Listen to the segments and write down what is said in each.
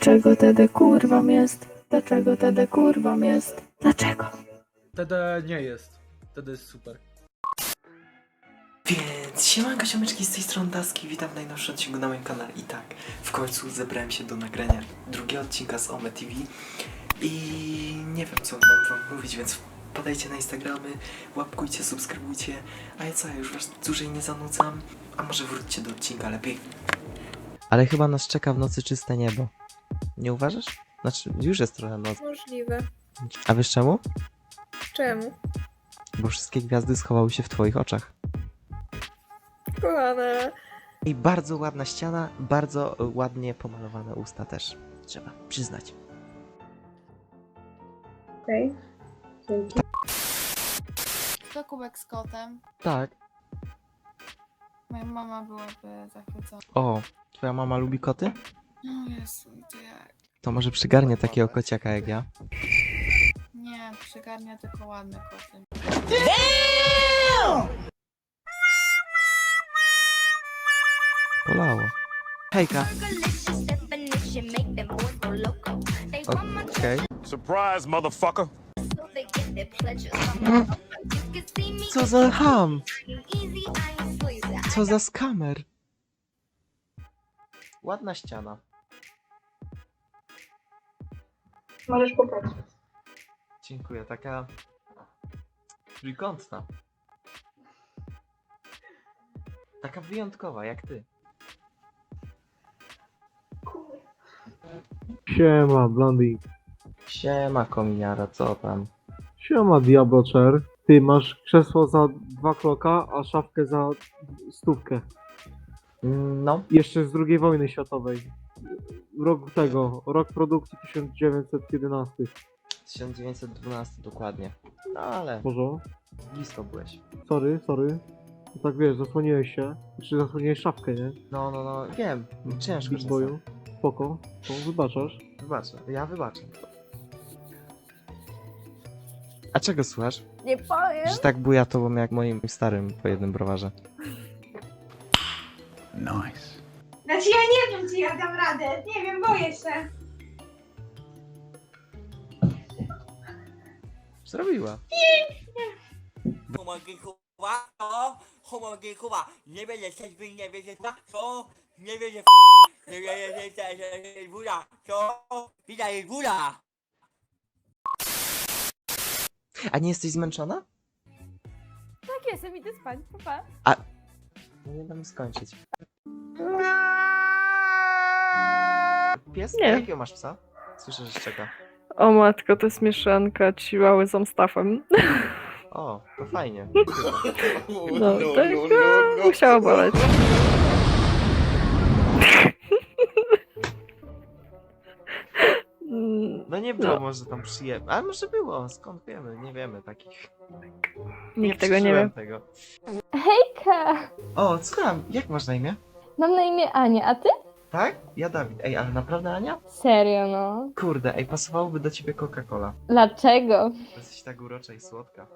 Dlaczego TD kurwą jest? Dlaczego TD kurwą jest? Dlaczego? TD nie jest. TD jest super. Więc siemanko siomeczki z tej strony Daski, witam w najnowszym odcinku na moim kanale i tak, w końcu zebrałem się do nagrania drugiego odcinka z Ome TV i nie wiem co mam wam mówić, więc podajcie na Instagramy, łapkujcie, subskrybujcie, a ja co, ja już was dłużej nie zanudzam, a może wróćcie do odcinka lepiej. Ale chyba nas czeka w nocy czyste niebo, nie uważasz? Znaczy, już jest trochę noc. Możliwe. A wiesz czemu? Czemu? Bo wszystkie gwiazdy schowały się w twoich oczach. Kochana. I bardzo ładna ściana, bardzo ładnie pomalowane usta też. Trzeba przyznać. Okej. Dzięki. To kubek z kotem. Tak. Moja mama byłaby zachwycona. O, twoja mama lubi koty? O Jezu, to jak? To może przygarnie takiego kociaka jak ja. Nie, przygarnia tylko ładne koty. Bolało. Hejka. Okej. Surprise, motherfucker. Co za ham? Co za skamer? Ładna ściana. Możesz popatrzeć. Dziękuję, taka trójkątna. Taka wyjątkowa, jak ty. Siema, Blondie. Siema, kominiara, co tam? Siema, Diablocher. Ty masz krzesło za dwa kloka, a szafkę za stówkę. No, Jeszcze z II wojny światowej. Rok tego, rok produkcji 1911. 1912 dokładnie. No ale Może? blisko byłeś. Sorry, sorry. No tak wiesz, zasłoniłeś się. Czy zasłoniłeś szafkę, nie? No, no, no, wiem, ciężko Big czasem. boyu. Spoko, to wybaczasz. Wybaczę, ja wybaczę. A czego słuchasz? Nie powiem. Że tak buja tobą jak moim starym po jednym browarze. Nice. Znaczy ja czy ja dam radę. Nie wiem, boję się. Zrobiła. Chłopaki kuba, to chłopaki kuba, nie będzie coś nie wiecie co, nie wiecie nie wiecie że jest góra, co, widać jest góra. A nie jesteś zmęczona? Tak jestem, idę spać. Papa. No nie dam skończyć. Pies? Nie. Jakiego masz psa? Słyszę, że szczeka. O matko, to jest mieszanka ciłały z Amstaffem. O, to fajnie. No, tak no, boleć. Mm, No nie było No. może tam przyjemne. Ale może było, skąd wiemy? Nie wiemy takich. Nikt tego nie przeżyłem wie. Tego. Hejka! O, słucham, jak masz na imię? Mam na imię Ania, a ty? Tak? Ja Dawid. Ej, ale naprawdę Ania? Serio, no. Kurde, ej, pasowałoby do ciebie Coca-Cola. Dlaczego? Jesteś tak urocza i słodka.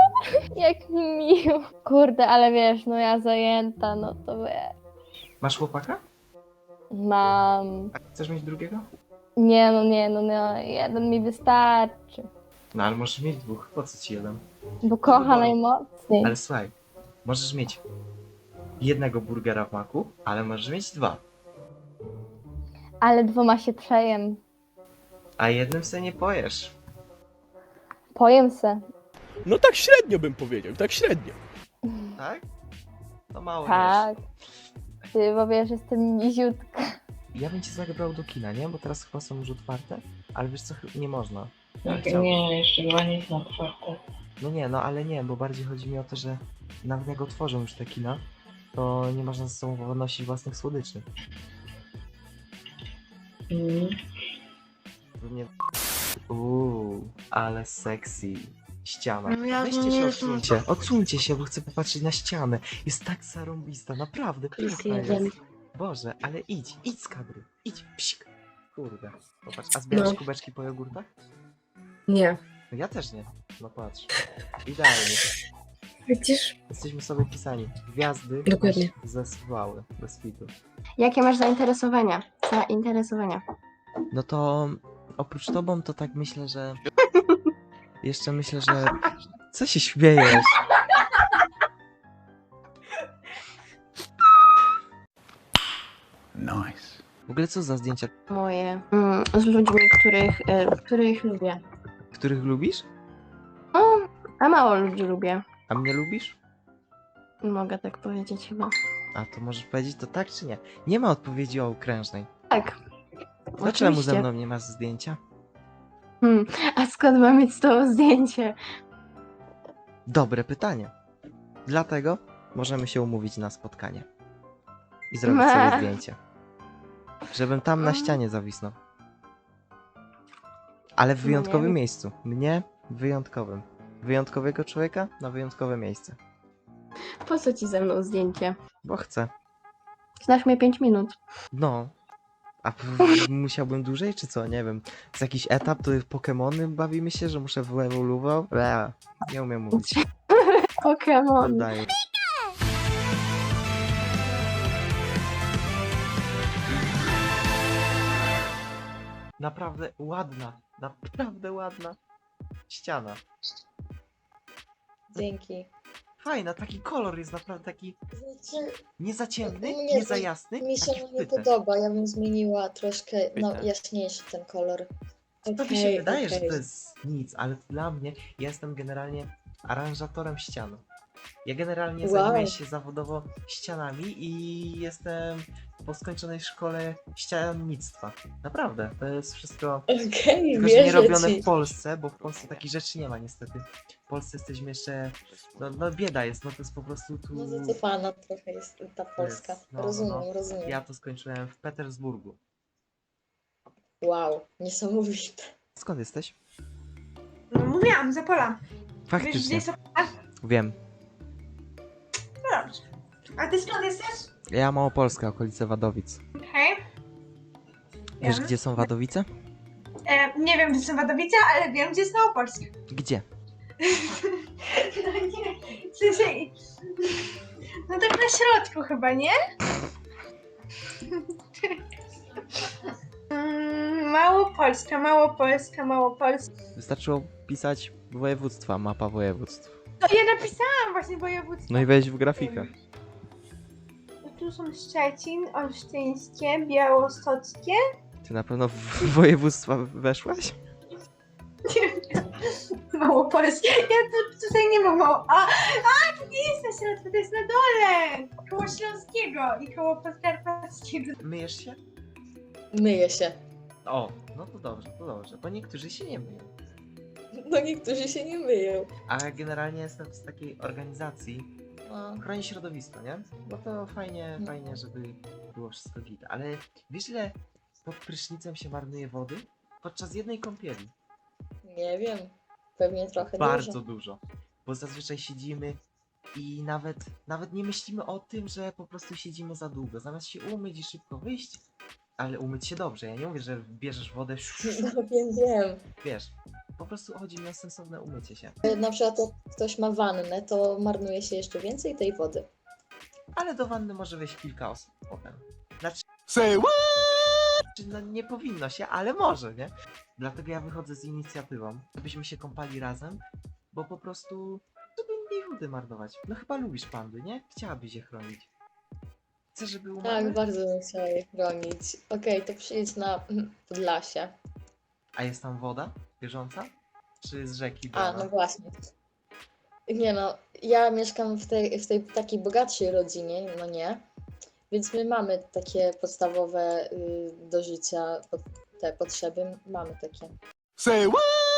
Jak mi miło. Kurde, ale wiesz, no ja zajęta, no to wiesz. Masz chłopaka? Mam. A chcesz mieć drugiego? Nie no, nie no, no, jeden mi wystarczy. No ale możesz mieć dwóch. Po co ci jeden? Bo kocha najmocniej. Ale słuchaj, możesz mieć jednego burgera w maku, ale możesz mieć dwa. Ale dwoma się przejem. A jednym sobie nie pojesz. Pojem se. No tak średnio bym powiedział, tak średnio. Tak? To mało Tak. Ty, bo wiesz, jestem niziutka. wiesz. Ja bym cię zabrał do kina, nie? Bo teraz chyba są już otwarte. Ale wiesz co, nie można. Ja chciałbym. nie, jeszcze chyba nie są otwarte. No nie, no ale nie, bo bardziej chodzi mi o to, że nawet jak otworzą już te kina, to nie można ze sobą nosić własnych słodyczy. Mm. Nie... Uuu, ale sexy. Ściana. No ja Weźcie nie się, wiem. odsuńcie. Odsuńcie się, bo chcę popatrzeć na ścianę. Jest tak zarąbista, naprawdę piękna jest. Boże, ale idź, idź z kadry. Idź, psik. Kurde. Popatrz, a zbierasz No. kubeczki po jogurtach? Nie. No ja też nie. No patrz. Idealnie. Widzisz? Jesteśmy sobie pisani. Gwiazdy Dokładnie. nas zesyłały bez fitu. Jakie masz zainteresowania? Zainteresowania. No to oprócz tobą to tak myślę, że... Jeszcze myślę, że... Co się śmiejesz? Nice. W ogóle co za zdjęcia, Moje. Mm, z ludźmi, których, e, których lubię. których lubisz? No, a mało ludzi lubię. A mnie lubisz? Mogę tak powiedzieć chyba. A to możesz powiedzieć to tak czy nie? Nie ma odpowiedzi o okrężnej. Tak. To czemu ze Oczywiście. mną nie masz zdjęcia? Hmm. A skąd mam mieć z tobą zdjęcie? Dobre pytanie. Dlatego możemy się umówić na spotkanie. I zrobić sobie zdjęcie. Żebym tam na ścianie zawisnął. Ale w No nie wyjątkowym wiem. miejscu. Mnie w wyjątkowym. Wyjątkowego człowieka na wyjątkowe miejsce. Po co ci ze mną zdjęcie? Bo chcę. Znasz mnie 5 minut. No. A p- musiałbym dłużej, czy co? Nie wiem. Z jakiś etap to Pokemony bawimy się, że muszę wyewoluował? Eee, nie umiem mówić. Pokémon. Oddaję. Naprawdę ładna, naprawdę ładna ściana. Dzięki. Fajna, taki kolor jest naprawdę taki Znaczy, nie za ciemny, Nie, nie za mi- jasny, mi się taki nie wpytek. podoba, ja bym zmieniła troszkę, no Pyta. jaśniejszy ten kolor. To mi się Okej, wydaje, że okej. to jest nic, ale dla mnie ja jestem generalnie aranżatorem ścian. Ja generalnie Wow. zajmuję się zawodowo ścianami i jestem po skończonej szkole ściannictwa. Naprawdę, to jest wszystko Okej, tylko, że nie robione ci. w Polsce, bo w Polsce takich rzeczy nie ma niestety. W Polsce jesteśmy jeszcze, no, no bieda jest, no to jest po prostu tu... No zacofana trochę jest ta Polska. jest, no, no, rozumiem, no. rozumiem. Ja to skończyłem w Petersburgu. Wow, niesamowite. Skąd jesteś? No mówiłam, Zapola. Wiesz, gdzie Faktycznie, jest... wiem. No dobrze. A ty skąd jesteś? Ja Małopolska, okolice Wadowic. Okej. Wiesz, Wiem. gdzie są Wadowice? E, nie wiem, gdzie są Wadowice, ale wiem, gdzie jest Małopolska. Gdzie? No nie, w sensie... No tak na środku chyba, nie? Mm, Małopolska, Małopolska, Małopolska. Wystarczyło pisać województwa, mapa województw. No ja napisałam właśnie województwo. No i wejść w grafikę. Tu są Szczecin, Olsztyńskie, Białostockie. Ty na pewno w województwa weszłaś? Małopolskie. Ja tu, tutaj nie mam mało. A, a, to nie jest na środku, to jest na dole. Koło Śląskiego i koło Podkarpackiego. Myjesz się? Myję się. O, no to dobrze, to dobrze, bo niektórzy się nie myją. No niektórzy się nie myją. A generalnie jestem z takiej organizacji, No. chroni środowisko, nie? Bo to fajnie, No. fajnie, żeby było wszystko git. Ale wiesz ile pod prysznicem się marnuje wody? Podczas jednej kąpieli. Nie wiem. Pewnie trochę Bardzo dużo. dużo. Bo zazwyczaj siedzimy i nawet, nawet nie myślimy o tym, że po prostu siedzimy za długo. Zamiast się umyć i szybko wyjść, ale umyć się dobrze. Ja nie mówię, że bierzesz wodę, No wiem, wiem. wiesz. Po prostu chodzi mi o sensowne umycie się. Na przykład jak ktoś ma wannę, to marnuje się jeszcze więcej tej wody. Ale do wanny może wejść kilka osób potem. Znaczy, Say what? no nie powinno się, ale może, nie? Dlatego ja wychodzę z inicjatywą, żebyśmy się kąpali razem, bo po prostu, żeby mniej wody marnować. No chyba lubisz pandy, nie? Chciałabyś je chronić. Chcesz, żeby umarły? Tak, bardzo bym chciała je chronić. Okej, to przyjdź na Podlasie. A jest tam woda bieżąca? Czy z rzeki A, brana? no właśnie. Nie no, ja mieszkam w tej, w tej takiej bogatszej rodzinie, no nie. Więc my mamy takie podstawowe y, do życia pod, te potrzeby, mamy takie. Say what?